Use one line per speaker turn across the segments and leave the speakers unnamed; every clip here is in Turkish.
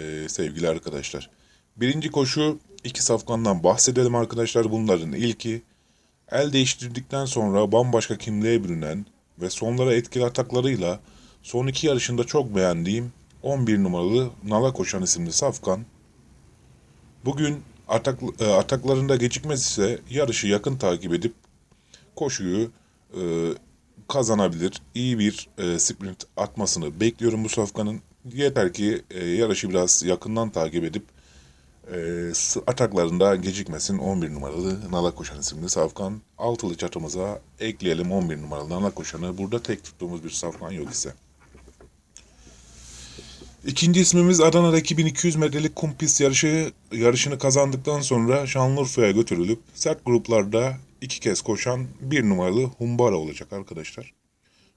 e, sevgili arkadaşlar. Birinci koşu iki safkandan bahsedelim arkadaşlar. Bunların ilki el değiştirdikten sonra bambaşka kimliğe bürünen ve sonlara etkili ataklarıyla son iki yarışında çok beğendiğim 11 numaralı Nala Koşan isimli safkan. Bugün atak, e, ataklarında gecikmez ise yarışı yakın takip edip koşuyu e, kazanabilir. İyi bir e, sprint atmasını bekliyorum bu safkanın. Yeter ki e, yarışı biraz yakından takip edip e, ataklarında gecikmesin 11 numaralı Nala Koşan isimli safkan. Altılı çatımıza ekleyelim 11 numaralı Nala Koşan'ı. Burada tek tuttuğumuz bir safkan yok ise. İkinci ismimiz Adana'da 2200 metrelik kum pist yarışı yarışını kazandıktan sonra Şanlıurfa'ya götürülüp sert gruplarda iki kez koşan bir numaralı Humbara olacak arkadaşlar.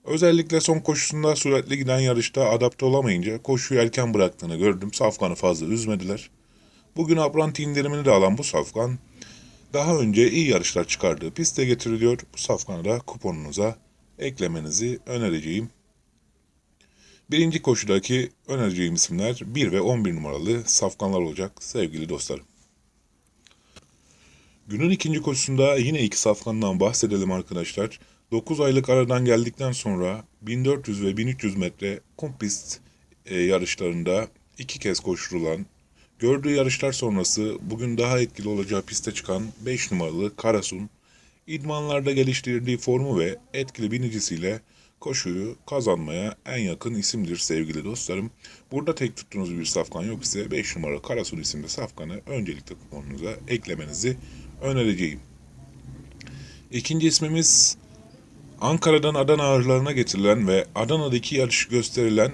Özellikle son koşusunda süratli giden yarışta adapte olamayınca koşuyu erken bıraktığını gördüm. Safkan'ı fazla üzmediler. Bugün apranti indirimini de alan bu Safkan daha önce iyi yarışlar çıkardığı piste getiriliyor. Bu Safkan'ı da kuponunuza eklemenizi önereceğim. Birinci koşudaki önereceğim isimler 1 ve 11 numaralı safkanlar olacak sevgili dostlarım. Günün ikinci koşusunda yine iki safkandan bahsedelim arkadaşlar. 9 aylık aradan geldikten sonra 1400 ve 1300 metre kum pist e, yarışlarında iki kez koşturulan, gördüğü yarışlar sonrası bugün daha etkili olacağı piste çıkan 5 numaralı Karasun, idmanlarda geliştirdiği formu ve etkili binicisiyle koşuyu kazanmaya en yakın isimdir sevgili dostlarım. Burada tek tuttuğunuz bir safkan yok ise 5 numara Karasun isimli safkanı öncelikle kuponunuza eklemenizi önereceğim. İkinci ismimiz Ankara'dan Adana ağırlarına getirilen ve Adana'daki yarış gösterilen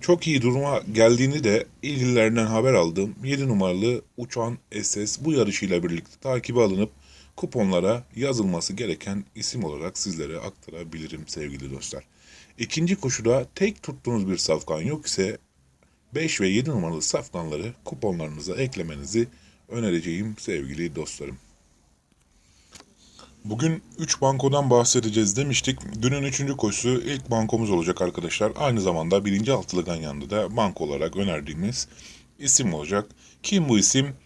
çok iyi duruma geldiğini de ilgililerinden haber aldım. 7 numaralı Uçan SS bu yarışıyla birlikte takibe alınıp kuponlara yazılması gereken isim olarak sizlere aktarabilirim sevgili dostlar. İkinci koşuda tek tuttuğunuz bir safkan yok ise 5 ve 7 numaralı safkanları kuponlarınıza eklemenizi önereceğim sevgili dostlarım. Bugün 3 bankodan bahsedeceğiz demiştik. Günün 3. koşusu ilk bankomuz olacak arkadaşlar. Aynı zamanda birinci altılı ganyanda da banko olarak önerdiğimiz isim olacak. Kim bu isim?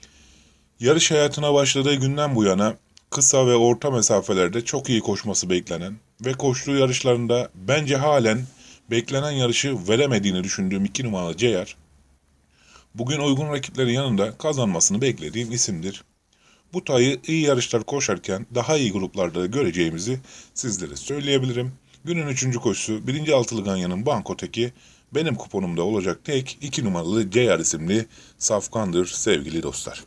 Yarış hayatına başladığı günden bu yana kısa ve orta mesafelerde çok iyi koşması beklenen ve koştuğu yarışlarında bence halen beklenen yarışı veremediğini düşündüğüm 2 numaralı Ceyar, bugün uygun rakiplerin yanında kazanmasını beklediğim isimdir. Bu tayı iyi yarışlar koşarken daha iyi gruplarda göreceğimizi sizlere söyleyebilirim. Günün üçüncü koşusu birinci altılı ganyanın bankoteki benim kuponumda olacak tek 2 numaralı Ceyar isimli safkandır sevgili dostlar.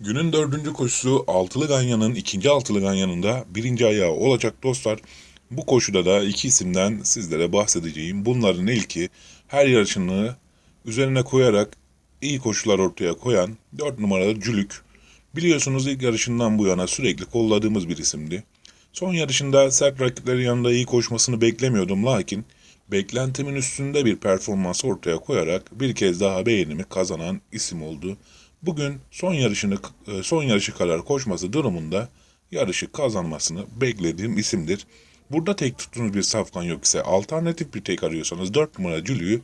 Günün dördüncü koşusu altılı ganyanın ikinci altılı ganyanında birinci ayağı olacak dostlar. Bu koşuda da iki isimden sizlere bahsedeceğim. Bunların ilki her yarışını üzerine koyarak iyi koşular ortaya koyan 4 numaralı Cülük. Biliyorsunuz ilk yarışından bu yana sürekli kolladığımız bir isimdi. Son yarışında sert rakiplerin yanında iyi koşmasını beklemiyordum lakin beklentimin üstünde bir performans ortaya koyarak bir kez daha beğenimi kazanan isim oldu. Bugün son yarışını e, son yarışı kadar koşması durumunda yarışı kazanmasını beklediğim isimdir. Burada tek tuttuğunuz bir safkan yok ise alternatif bir tek arıyorsanız 4 numara Cülü'yü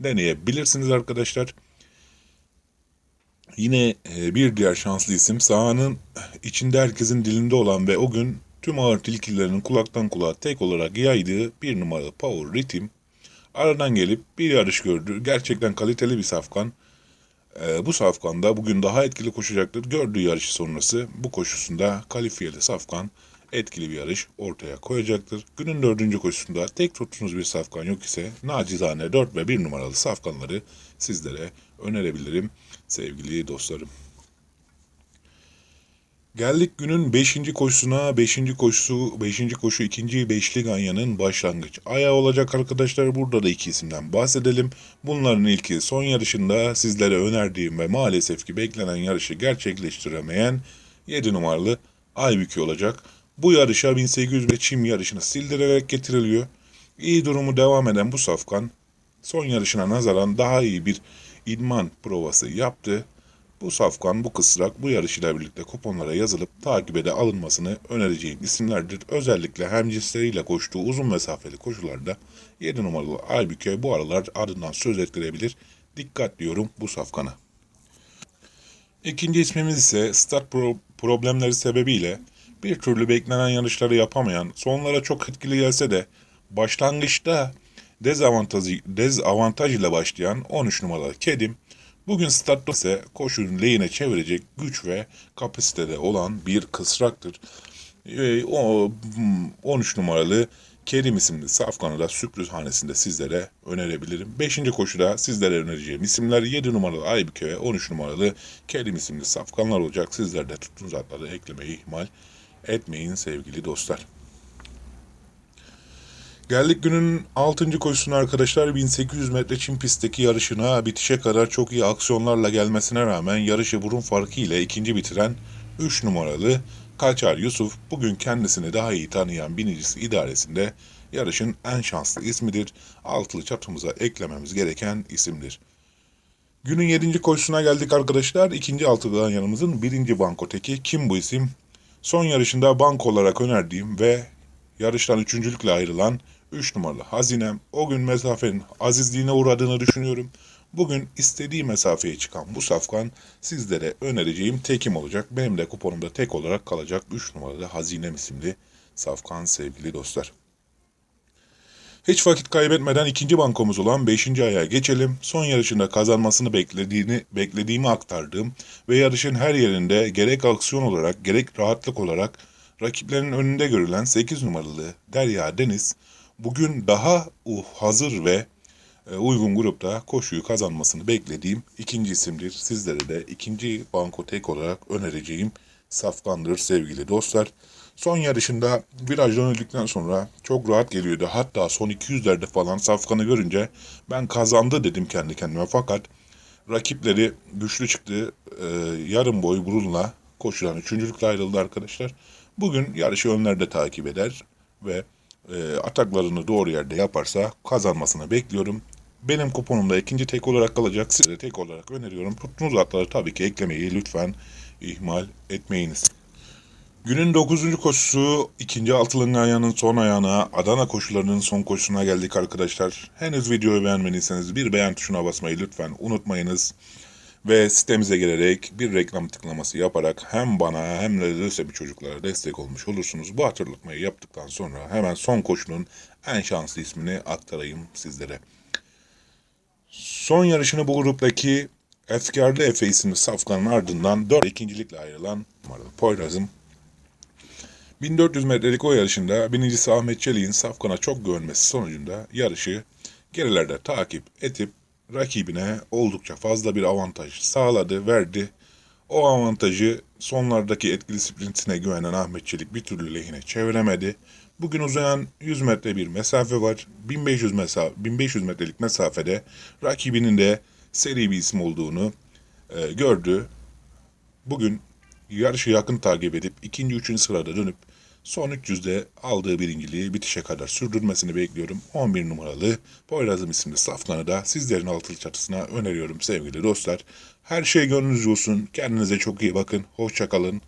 deneyebilirsiniz arkadaşlar. Yine e, bir diğer şanslı isim sahanın içinde herkesin dilinde olan ve o gün tüm ağır tilkilerinin kulaktan kulağa tek olarak yaydığı bir numaralı Power Rhythm aradan gelip bir yarış gördü. Gerçekten kaliteli bir safkan. E, bu safkanda bugün daha etkili koşacaktır. Gördüğü yarışı sonrası bu koşusunda kalifiyeli safkan etkili bir yarış ortaya koyacaktır. Günün dördüncü koşusunda tek tuttuğunuz bir safkan yok ise nacizane 4 ve 1 numaralı safkanları sizlere önerebilirim sevgili dostlarım. Geldik günün 5. koşusuna. 5. koşusu 5. koşu 2. beşli ganyanın başlangıç ayağı olacak arkadaşlar. Burada da iki isimden bahsedelim. Bunların ilki son yarışında sizlere önerdiğim ve maalesef ki beklenen yarışı gerçekleştiremeyen 7 numaralı Aybüke olacak. Bu yarışa 1800 çim yarışını sildirerek getiriliyor. İyi durumu devam eden bu safkan son yarışına nazaran daha iyi bir idman provası yaptı. Bu safkan, bu kısrak bu yarışıyla birlikte kuponlara yazılıp takibe de alınmasını önereceğim isimlerdir. Özellikle hem cinsleriyle koştuğu uzun mesafeli koşularda 7 numaralı Aybüke bu aralar ardından söz ettirebilir. Dikkat diyorum bu safkana. İkinci ismimiz ise start pro- problemleri sebebiyle bir türlü beklenen yarışları yapamayan, sonlara çok etkili gelse de başlangıçta dezavantajı, dezavantaj ile başlayan 13 numaralı Kedim, bugün startta ise koşunun lehine çevirecek güç ve kapasitede olan bir kısraktır. Ee, o hmm, 13 numaralı Kerim isimli safkanı da sürpriz hanesinde sizlere önerebilirim. 5. koşuda sizlere önereceğim isimler 7 numaralı Aybüke ve 13 numaralı Kerim isimli safkanlar olacak. Sizler de tuttuğunuz atları eklemeyi ihmal etmeyin sevgili dostlar. Geldik günün 6. koşusuna arkadaşlar 1800 metre çim pistteki yarışına bitişe kadar çok iyi aksiyonlarla gelmesine rağmen yarışı burun farkı ile ikinci bitiren 3 numaralı Kaçar Yusuf bugün kendisini daha iyi tanıyan binicisi idaresinde yarışın en şanslı ismidir. Altılı çatımıza eklememiz gereken isimdir. Günün 7. koşusuna geldik arkadaşlar. İkinci altıdan yanımızın birinci banko teki. Kim bu isim? Son yarışında banko olarak önerdiğim ve yarıştan üçüncülükle ayrılan 3 numaralı Hazinem o gün mesafenin azizliğine uğradığını düşünüyorum. Bugün istediği mesafeye çıkan bu safkan sizlere önereceğim tekim olacak. Benim de kuponumda tek olarak kalacak 3 numaralı Hazinem isimli safkan sevgili dostlar. Hiç vakit kaybetmeden ikinci bankomuz olan 5. aya geçelim. Son yarışında kazanmasını beklediğini beklediğimi aktardığım ve yarışın her yerinde gerek aksiyon olarak gerek rahatlık olarak rakiplerinin önünde görülen 8 numaralı Derya Deniz bugün daha uh, hazır ve uygun grupta koşuyu kazanmasını beklediğim ikinci isimdir. Sizlere de ikinci banko tek olarak önereceğim safkandır sevgili dostlar. Son yarışında viraj dönüldükten sonra çok rahat geliyordu. Hatta son 200'lerde falan safkanı görünce ben kazandı dedim kendi kendime. Fakat rakipleri güçlü çıktı. Ee, yarım boy burunla koşudan üçüncülükle ayrıldı arkadaşlar. Bugün yarışı önlerde takip eder ve e, ataklarını doğru yerde yaparsa kazanmasını bekliyorum. Benim kuponumda ikinci tek olarak kalacak. Size de tek olarak öneriyorum. Tuttuğunuz atları tabii ki eklemeyi lütfen ihmal etmeyiniz. Günün 9. koşusu ikinci altılının ayağının son ayağına Adana koşularının son koşusuna geldik arkadaşlar. Henüz videoyu beğenmediyseniz bir beğen tuşuna basmayı lütfen unutmayınız. Ve sitemize gelerek bir reklam tıklaması yaparak hem bana hem de LÖSEBİ çocuklara destek olmuş olursunuz. Bu hatırlatmayı yaptıktan sonra hemen son koşunun en şanslı ismini aktarayım sizlere. Son yarışını bu gruptaki Efkarlı Efe isimli safkanın ardından 4 ikincilikle ayrılan numaralı Poyraz'ım 1400 metrelik o yarışında birincisi Ahmet Çelik'in Safkan'a çok güvenmesi sonucunda yarışı gerilerde takip edip rakibine oldukça fazla bir avantaj sağladı, verdi. O avantajı sonlardaki etkili sprintine güvenen Ahmet Çelik bir türlü lehine çeviremedi. Bugün uzayan 100 metre bir mesafe var. 1500 mesafe 1500 metrelik mesafede rakibinin de seri bir isim olduğunu e, gördü. Bugün yarışı yakın takip edip ikinci, üçüncü sırada dönüp son 300'de aldığı birinciliği bitişe kadar sürdürmesini bekliyorum. 11 numaralı Poyraz'ım isimli safkanı da sizlerin altılı çatısına öneriyorum sevgili dostlar. Her şey gönlünüzce olsun. Kendinize çok iyi bakın. Hoşça kalın.